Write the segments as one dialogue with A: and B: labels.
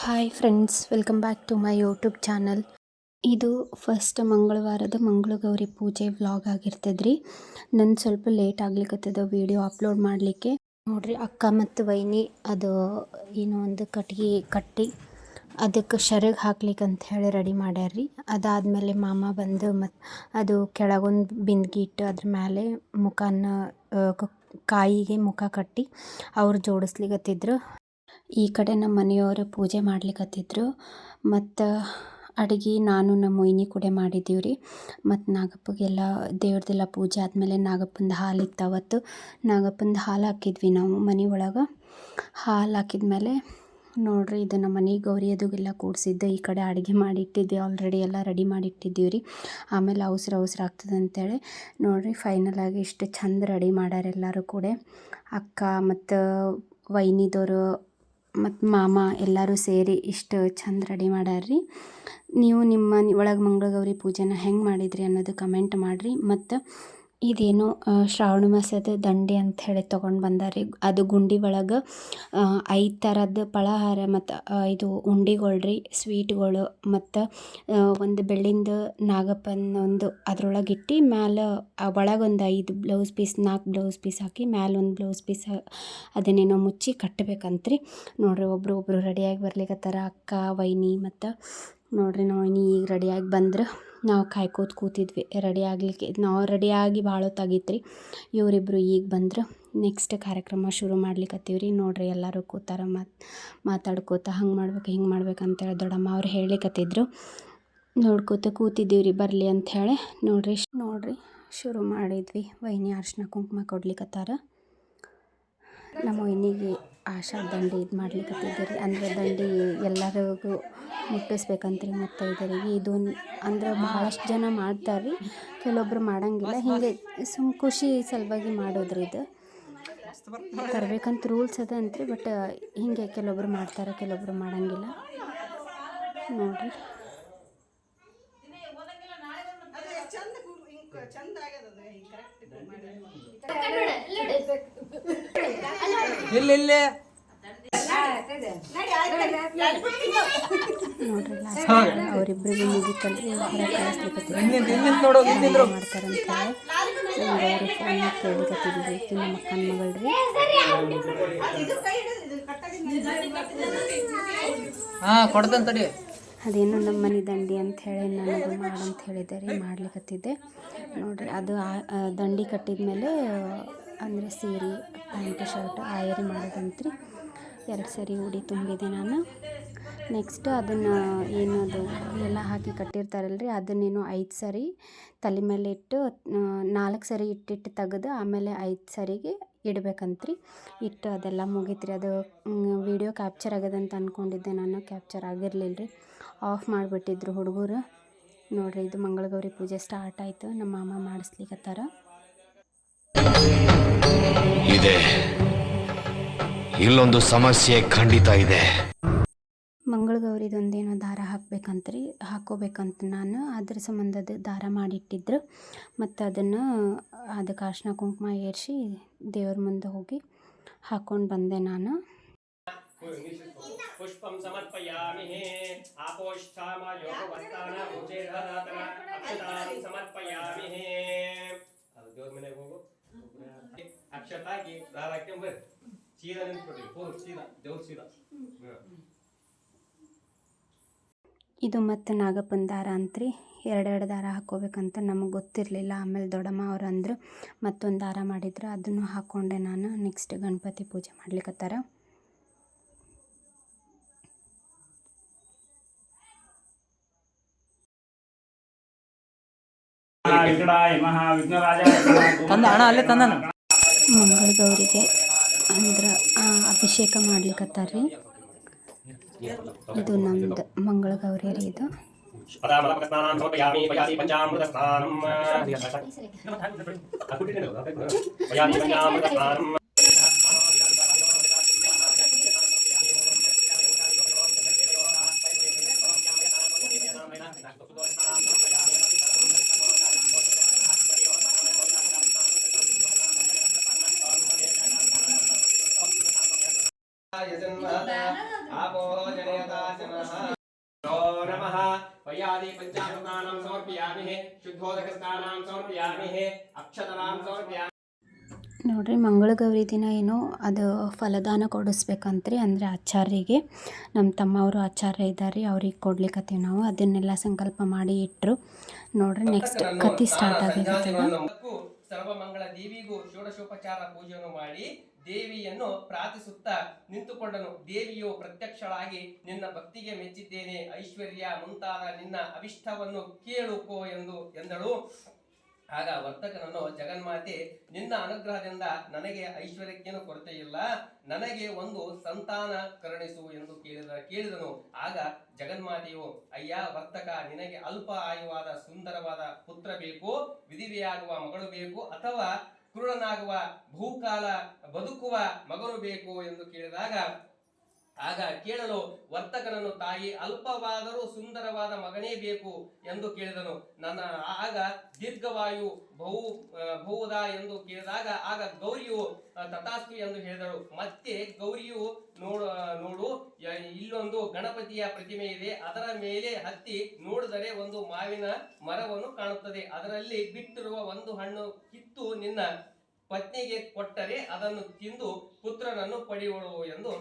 A: Hi friends welcome back to my YouTube channel ಇದು first ಮಂಗಳವಾರದ ಮಂಗಳಗೌರಿ ಪೂಜೆ ವ್ಲಾಗ್ ಆಗಿರ್ತದ್ರಿ. ನನ್ನ ಸ್ವಲ್ಪ ಲೇಟ್ ಆಗ್ಲಿಕ್ಕತ್ತದ ವೀಡಿಯೋ ಅಪ್ಲೋಡ್ ಮಾಡಲಿಕ್ಕೆ. ನೋಡ್ರಿ ಅಕ್ಕ ಮತ್ತು ವೈನಿ ಅದು ಏನೋ ಒಂದು ಕಟ್ಗೆ ಕಟ್ಟಿ ಅದಕ್ಕೆ ಶರಗ್ ಹಾಕ್ಲಿಕ್ಕೆ ಅಂತ ಹೇಳಿ ರೆಡಿ ಮಾಡ್ಯಾರ್ರಿ. ಅದಾದಮೇಲೆ ಮಾಮ ಬಂದು ಮತ್ತು ಅದು ಕೆಳಗೊಂದು ಬಿಂದಿಗೆ ಇಟ್ಟು ಅದ್ರ ಮೇಲೆ ಮುಖನ ಕಾಯಿಗೆ ಮುಖ ಕಟ್ಟಿ ಅವ್ರು ಜೋಡಿಸ್ಲಿಕತ್ತಿದ್ರು. ಈ ಕಡೆ ನಮ್ಮ ಮನೆಯವರು ಪೂಜೆ ಮಾಡ್ಲಿಕ್ಕತ್ತಿದ್ರು ಮತ್ತು ಅಡುಗೆ ನಾನು, ನಮ್ಮ ಮೊಯ್ನಿ ಕೂಡ ಮಾಡಿದ್ದೀವಿ ರೀ ಮತ್ತು ನಾಗಪ್ಪಗೆಲ್ಲ ದೇವ್ರದೆಲ್ಲ ಪೂಜೆ ಆದಮೇಲೆ ನಾಗಪ್ಪಂದು ಹಾಲು ಇತ್ತು ಅವತ್ತು. ನಾಗಪ್ಪಂದು ಹಾಲು ಹಾಕಿದ್ವಿ ನಾವು ಮನೆ ಒಳಗೆ. ಹಾಲು ಹಾಕಿದ್ಮೇಲೆ ನೋಡ್ರಿ ಇದು ನಮ್ಮ ಮನೆ ಗೌರಿ ಅದುಗೆಲ್ಲ ಕೂಡಿಸಿದ್ದು ಈ ಕಡೆ ಅಡುಗೆ ಮಾಡಿ ಇಟ್ಟಿದ್ದೆ ಆಲ್ರೆಡಿ ಎಲ್ಲ ರೆಡಿ ಮಾಡಿ ಇಟ್ಟಿದ್ದೀವಿ ರೀ ಆಮೇಲೆ ಅವಸರ ಅವಸರ ಆಗ್ತದೆ ಅಂತೇಳಿ ನೋಡ್ರಿ ಫೈನಲ್ ಆಗಿ ಇಷ್ಟು ಚಂದ ರೆಡಿ ಮಾಡ್ಯಾರೆಲ್ಲರೂ ಕೂಡ. ಅಕ್ಕ ಮತ್ತು ವೈನಿದವರು ಮತ್ತು ಮಾಮ ಎಲ್ಲರೂ ಸೇರಿ ಇಷ್ಟು ಚಂದ ರೆಡಿ ಮಾಡ್ಯಾರ್ರಿ ನೀವು ನಿಮ್ಮ ಒಳಗೆ ಮಂಗಳಗೌರಿ ಪೂಜೆನ ಹೆಂಗೆ ಮಾಡಿದ್ರಿ ಅನ್ನೋದು ಕಮೆಂಟ್ ಮಾಡಿರಿ. ಮತ್ತು ಇದೇನೋ ಶ್ರಾವಣ ಮಾಸದ ದಂಡೆ ಅಂತ ಹೇಳಿ ತೊಗೊಂಡು ಬಂದಾರಿ. ಅದು ಗುಂಡಿ ಒಳಗೆ ಐದು ಥರದ ಪಳಹಾರ ಮತ್ತು ಇದು ಉಂಡಿಗಳು ರೀ, ಸ್ವೀಟ್ಗಳು ಮತ್ತು ಒಂದು ಬೆಳ್ಳಿಂದ ನಾಗಪ್ಪನ ಒಂದು ಅದ್ರೊಳಗೆ ಇಟ್ಟು ಮ್ಯಾಲೆ ಒಳಗೊಂದು ಐದು ಬ್ಲೌಸ್ ಪೀಸ್ ನಾಲ್ಕು ಬ್ಲೌಸ್ ಪೀಸ್ ಹಾಕಿ ಮ್ಯಾಲೆ ಒಂದು ಬ್ಲೌಸ್ ಪೀಸ್ ಅದನ್ನೇನೋ ಮುಚ್ಚಿ ಕಟ್ಟಬೇಕಂತ್ರಿ ನೋಡ್ರಿ ಒಬ್ಬರು ಒಬ್ರು ರೆಡಿಯಾಗಿ ಬರ್ಲಿಕತ್ತಾರ, ಅಕ್ಕ, ವೈನಿ ಮತ್ತು ನೋಡ್ರಿ ನಾವು ಇನ್ನು ಈಗ ರೆಡಿಯಾಗಿ ಬಂದ್ರೆ ನಾವು ಕಾಯ್ಕೋತ ಕೂತಿದ್ವಿ. ರೆಡಿ ಆಗಲಿಕ್ಕೆ ನಾವು ರೆಡಿಯಾಗಿ ಭಾಳ ಹೊತ್ತಾಗಿತ್ತು ರೀ ಇವರಿಬ್ಬರು ಈಗ ಬಂದ್ರೆ ನೆಕ್ಸ್ಟ್ ಕಾರ್ಯಕ್ರಮ ಶುರು ಮಾಡ್ಲಿಕತ್ತೀವಿ ರೀ ನೋಡ್ರಿ ಎಲ್ಲರೂ ಕೂತಾರ ಮಾತು ಮಾತಾಡ್ಕೋತ ಹಂಗೆ ಮಾಡ್ಬೇಕು, ಹಿಂಗೆ ಮಾಡ್ಬೇಕು ಅಂತೇಳಿ ದೊಡ್ಡಮ್ಮ ಅವ್ರು ಹೇಳಿಕತ್ತಿದ್ರು. ನೋಡ್ಕೋತ ಕೂತಿದ್ದೀವಿ ರೀ ಬರಲಿ ಅಂಥೇಳಿ ನೋಡ್ರಿ ನೋಡಿರಿ ಶುರು ಮಾಡಿದ್ವಿ. ವೈನಿ ಅರ್ಶಿನ ಕುಂಕುಮ ಕೊಡ್ಲಿಕತ್ತಾರ. ನಮ್ಮ ವೈನಿಗೆ ಆಶಾ ದಂಡಿ ಇದು ಮಾಡ್ಲಿಕ್ಕತ್ತಿದ್ದೀರಿ ಅಂದರೆ ದಂಡಿ ಎಲ್ಲರಿಗೂ ಮುಟ್ಟಿಸ್ಬೇಕಂತ್ರಿ ಇದರಿಗೆ. ಇದು ಅಂದ್ರೆ ಭಾಳಷ್ಟು ಜನ ಮಾಡ್ತಾರೆ ರೀ. ಕೆಲವೊಬ್ರು ಮಾಡಂಗಿಲ್ಲ. ಹಿಂಗೆ ಸುಮ್ ಖುಷಿ ಸಲುವಾಗಿ ಮಾಡೋದ್ರಿ ಇದು. ತರ್ಬೇಕಂತ ರೂಲ್ಸ್ ಅದ ಅಂತ್ರಿ ಬಟ್ ಹಿಂಗೆ ಕೆಲವೊಬ್ರು ಮಾಡ್ತಾರೆ ಕೆಲವೊಬ್ರು ಮಾಡಂಗಿಲ್ಲ. ನೋಡ್ರಿ.
B: ಇಲ್ಲಿ ಇಲ್ಲಿ.
A: ಅವರಿಬ್ಬರಿಗೂ ಮುಗಿತಲ್ರಿ ಮಾಡ್ತಾರಂತ ಫೋನ್ ಮಗಳ್ರಿ
B: ಹಾ ಕೊಡ್ತೇನೆ ತಡಿ.
A: ಅದೇನು ನಮ್ಮ ಮನೆ ದಂಡಿ ಅಂತ ಹೇಳಿ ನನಗೆ ಮಾಡಂತ ಹೇಳಿದ್ದೆ ರೀ ಮಾಡ್ಲಿಕತ್ತಿದ್ದೆ. ನೋಡ್ರಿ ಅದು ದಂಡಿ ಕಟ್ಟಿದ ಮೇಲೆ ಅಂದರೆ ಸೀರೆ, ಪ್ಯಾಂಟ್, ಶರ್ಟ್ ಆಯರಿ ಮಾಡೋದಂತ್ರಿ. ಎರಡು ಸರಿ ಉಡಿ ತುಂಬಿದೆ ನಾನು. ನೆಕ್ಸ್ಟ್ ಅದನ್ನು ಏನದು ಎಲ್ಲ ಹಾಕಿ ಕಟ್ಟಿರ್ತಾರಲ್ಲ ರೀ ಅದನ್ನೇನು ಐದು ಸರಿ ತಲೆ ಮೇಲೆ ಇಟ್ಟು ನಾಲ್ಕು ಸರಿ ಇಟ್ಟಿಟ್ಟು ತೆಗೆದು ಆಮೇಲೆ ಐದು ಸರಿಗೆ ಇಡಬೇಕಂತ್ರಿ. ಇಟ್ಟು ಅದೆಲ್ಲ ಮುಗೀತ್ರಿ. ಅದು ವಿಡಿಯೋ ಕ್ಯಾಪ್ಚರ್ ಆಗ್ಯದಂತ ಅಂದ್ಕೊಂಡಿದ್ದೆ ನಾನು, ಕ್ಯಾಪ್ಚರ್ ಆಗಿರಲಿಲ್ಲ ರೀ ಆಫ್ ಮಾಡಿಬಿಟ್ಟಿದ್ರು ಹುಡುಗರು. ನೋಡಿರಿ, ಇದು ಮಂಗಳಗೌರಿ ಪೂಜೆ ಸ್ಟಾರ್ಟ್ ಆಯಿತು. ನಮ್ಮ ಮಾಮ ಮಾಡಿಸ್ಲಿಕತ್ತಾರ.
C: ಇದೆ. ಇಲ್ಲೊಂದು ಸಮಸ್ಯೆ ಖಂಡಿತ ಇದೆ.
A: ಮಂಗಳಗೌರಿದೊಂದೇನೋ ದಾರ ಹಾಕಬೇಕಂತ್ರಿ ಹಾಕೋಬೇಕಂತ ನಾನು ಅದ್ರ ಸಂಬಂಧದ ದಾರ ಮಾಡಿಟ್ಟಿದ್ರು. ಮತ್ತು ಅದನ್ನು ಅದಕ್ಕೆ ಅರ್ಶಿನ ಕುಂಕುಮ ಏರಿಸಿ ದೇವ್ರ ಮುಂದೆ ಹೋಗಿ ಹಾಕ್ಕೊಂಡು ಬಂದೆ ನಾನು.
D: ಪುಷ್ಪಂ ಸಮರ್ಪಯಾಮಿ ಆಪೋಷ್ಠಾಮ ಯೋಗವರ್ತಾನ ಉಜೇರ್ಹರಾತನ ಅಕ್ಷತಾಂ ಸಮರ್ಪಯಾಮಿ ದೇವ್ರ ಮನೆಗೆ ಹೋಗು. ಅಕ್ಷತ ಹಾಕಿ ದಾರ ಹಾಕ್ಕೊಂಡ್ ಬರ್ರಿ ಸೀದಾ ನಿಂತ್ಬಿಡ್ರಿ. ಹೋಗಿ ಸೀದಾ ದೇವ್ರ ಸೀದಾ.
A: ಇದು ಮತ್ತೆ ನಾಗಪ್ಪನ ದಾರ ಅಂತ್ರಿ. ಎರಡೆರಡು ದಾರ ಹಾಕೋಬೇಕಂತ ನಮಗೆ ಗೊತ್ತಿರಲಿಲ್ಲ. ಆಮೇಲೆ ದೊಡ್ಡಮ್ಮ ಅವ್ರು ಅಂದರು ಮತ್ತೊಂದು ದಾರ ಮಾಡಿದ್ರು ಅದನ್ನು ಹಾಕ್ಕೊಂಡೆ ನಾನು. ನೆಕ್ಸ್ಟ್ ಗಣಪತಿ ಪೂಜೆ
E: ಮಾಡ್ಲಿಕ್ಕತ್ತಾರ
B: ತಂದ ಅಣ್ಣ ಅಲ್ಲೇ ತಂದನ?
A: ಮಂಗಳಗೌರಿಗೆ ಅಂದ್ರೆ ಆ, ಅಭಿಷೇಕ ರೀ ಇದು ನಮ್ದು ಮಂಗಳಗೌರಿ ರೀ ಇದು
D: ಸಿದ್ಧೋದಕಸ್ತಾನಾಂ ಮಂಗಳ ಗೌರಿ
A: ನೋಡ್ರಿ, ಮಂಗಳಗೌರಿ ದಿನ ಏನು ಅದು ಫಲದಾನ ಕೊಡಿಸ್ಬೇಕಂತ್ರಿ ಅಂದರೆ ಆಚಾರ್ಯರಿಗೆ. ನಮ್ಮ ತಮ್ಮ ಅವರು ಆಚಾರ್ಯ ಇದ್ದಾರೆ, ಅವ್ರಿಗೆ ಕೊಡ್ಲಿಕ್ಕತ್ತೀವಿ ನಾವು. ಅದನ್ನೆಲ್ಲ ಸಂಕಲ್ಪ ಮಾಡಿ ಇಟ್ಟರು ನೋಡ್ರಿ ನೆಕ್ಸ್ಟ್ ಕತಿ ಸ್ಟಾರ್ಟ್
D: ಆಗಿದೆ. ಸರ್ವಮಂಗಳ ದೇವಿಗೂ ಷೋಡಶೋಪಚಾರ ಪೂಜೆಯನ್ನು ಮಾಡಿ ದೇವಿಯನ್ನು ಪ್ರಾರ್ಥಿಸುತ್ತಾ ನಿಂತುಕೊಂಡನು. ದೇವಿಯು ಪ್ರತ್ಯಕ್ಷಳಾಗಿ, ನಿನ್ನ ಭಕ್ತಿಗೆ ಮೆಚ್ಚಿದ್ದೇನೆ, ಐಶ್ವರ್ಯ, ಮುಂತಾದ ನಿನ್ನ ಅವಿಷ್ಟವನ್ನು ಕೇಳುಕೋ ಎಂದು ಎಂದಳು. ಆಗ ವರ್ತಕನನ್ನು ಜಗನ್ಮಾತೆ, ನಿನ್ನ ಅನುಗ್ರಹದಿಂದ ನನಗೆ ಐಶ್ವರ್ಯಕ್ಕೇನು ಕೊರತೆ ಇಲ್ಲ ನನಗೆ ಒಂದು ಸಂತಾನ ಕರುಣಿಸು ಎಂದು ಕೇಳಿದ, ಕೇಳಿದನು. ಆಗ ಜಗನ್ಮಾತೆಯು, ಅಯ್ಯ, ವರ್ತಕ, ನಿನಗೆ ಅಲ್ಪ ಆಯುವಾದ ಸುಂದರವಾದ ಪುತ್ರ ಬೇಕು, ವಿಧಿವೆಯಾಗುವ ಮಗಳು ಬೇಕು, ಅಥವಾ ಕ್ರೂರನಾಗುವ ಭೂಕಾಲ ಬದುಕುವ ಮಗನು ಬೇಕು? ಎಂದು ಕೇಳಿದಾಗ ಆಗ ಕೇಳಲು ವರ್ತಕನನ್ನು ತಾಯಿ ಅಲ್ಪವಾದರೂ ಸುಂದರವಾದ ಮಗನೇ ಬೇಕು ಎಂದು ಕೇಳಿದನು. ನನ್ನ ಆಗ ದೀರ್ಘವಾಯು ಬಹು ಬಹುದಾ ಎಂದು ಕೇಳಿದಾಗ ಆಗ ಗೌರಿಯು ತಥಾಸ್ತು ಎಂದು ಹೇಳಿದರು ಮತ್ತೆ ಗೌರಿಯು ನೋಡು ನೋಡು ಇಲ್ಲೊಂದು ಗಣಪತಿಯ ಪ್ರತಿಮೆ ಇದೆ. ಅದರ ಮೇಲೆ ಹತ್ತಿ ನೋಡಿದರೆ ಒಂದು ಮಾವಿನ ಮರವನ್ನು ಕಾಣುತ್ತದೆ. ಅದರಲ್ಲಿ ಬಿಟ್ಟಿರುವ ಒಂದು ಹಣ್ಣು ಕಿತ್ತು ನಿನ್ನ ಪತ್ನಿಗೆ ಕೊಟ್ಟರೆ ಅದನ್ನು ತಿಂದು ಪುತ್ರನನ್ನು ಪಡೆಯುವಳು ಎಂದು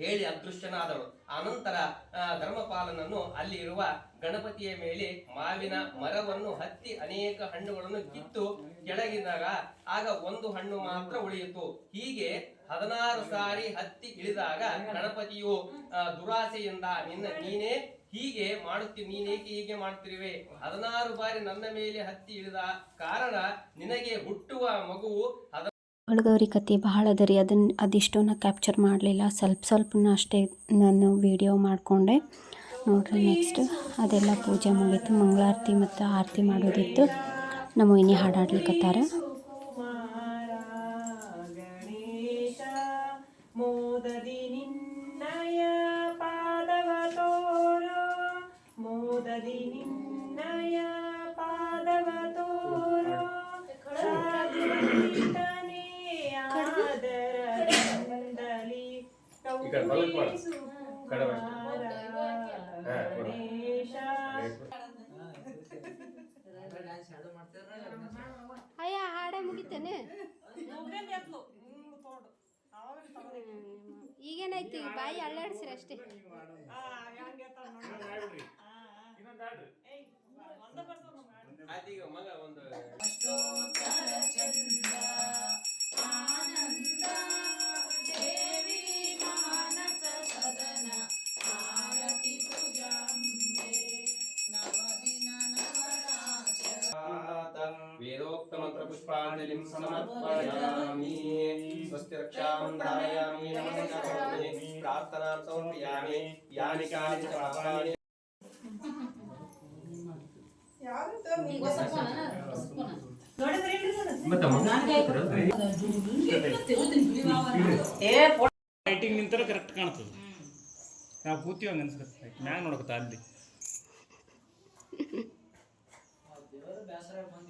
D: ಹೇಳಿ ಅದೃಶ್ಯನಾದಳು ಆನಂತರ ಧರ್ಮಪಾಲನನ್ನು ಅಲ್ಲಿ ಇರುವ ಗಣಪತಿಯ ಮೇಲೆ ಮಾವಿನ ಮರವನ್ನು ಹತ್ತಿ ಅನೇಕ ಹಣ್ಣುಗಳನ್ನು ಕಿತ್ತು ಕೆಳಗಿದಾಗ ಆಗ ಒಂದು ಹಣ್ಣು ಮಾತ್ರ ಉಳಿಯಿತು. ಹೀಗೆ ಹದಿನಾರು ಸಾರಿ ಹತ್ತಿ ಇಳಿದಾಗ ಗಣಪತಿಯು ದುರಾಸೆಯಿಂದ, ನಿನ್ನ ನೀನೇ ಹೀಗೆ ಮಾಡುತ್ತಿ, ನೀನೇಕೆ ಹೀಗೆ ಮಾಡ್ತಿರುವೆ? ಹದಿನಾರು ಬಾರಿ ನನ್ನ ಮೇಲೆ ಹತ್ತಿ ಇಳಿದ ಕಾರಣ ನಿನಗೆ ಹುಟ್ಟುವ ಮಗುವು
A: ಮಂಗಳಗೌರಿ ಕತೆ ಬಹಳ ಅದ ರೀ. ಅದನ್ನು ಅದಿಷ್ಟು ನಾ ಕ್ಯಾಪ್ಚರ್ ಮಾಡಲಿಲ್ಲ. ಸ್ವಲ್ಪ ಸ್ವಲ್ಪನ ಅಷ್ಟೇ ನಾನು ವಿಡಿಯೋ ಮಾಡಿಕೊಂಡೆ. ನೋಡ್ರಿ ನೆಕ್ಸ್ಟ್ ಅದೆಲ್ಲ ಪೂಜೆ ಮುಗೀತು. ಮಂಗಳಾರತಿ ಮತ್ತು ಆರತಿ ಮಾಡೋದಿತ್ತು. ನಮ್ಮ ಇನ್ನಿ ಹಾಡಾಡ್ಲಿಕ್ಕತ್ತಾರ ಅಯ್ಯ ಹಾಡ ಮುಗಿತೇನೆ. ಈಗೇನಾಯ್ತು? ಬಾಯಿ ಅಳ್ಳಾಡ್ಸಿರಿ ಅಷ್ಟೇ.
D: ಅದೀಗ ಪುಷ್ಪಾಂಜಲಿಂ ಸಮರ್ಪಯಾಮಿ ಸ್ವಸ್ತಿ ರಕ್ಷಾಂ ಧಾರಯಾಮಿ ನಮಸ್ಕಾರಾಮಿ ಪ್ರಾರ್ಥನಾಂ ಸಮರ್ಪಯಾಮಿ ಯಾನಿ ಕಾನಿ ಚ ಪಾಪಾನಿ
E: ಲೈಟಿಂಗ್ ನಿಂತರ ಕರೆಕ್ಟ್ ಕಾಣ್ತದೆ. ನಾವು ಕೂತೀವಿ ಹಂಗೆ ಅನ್ಸುತ್ತೆ ಮ್ಯಾಗ ನೋಡಕತ್ತ ಅಲ್ಲಿ
B: ದೇವರ ಬೇಸರ ಬಂದು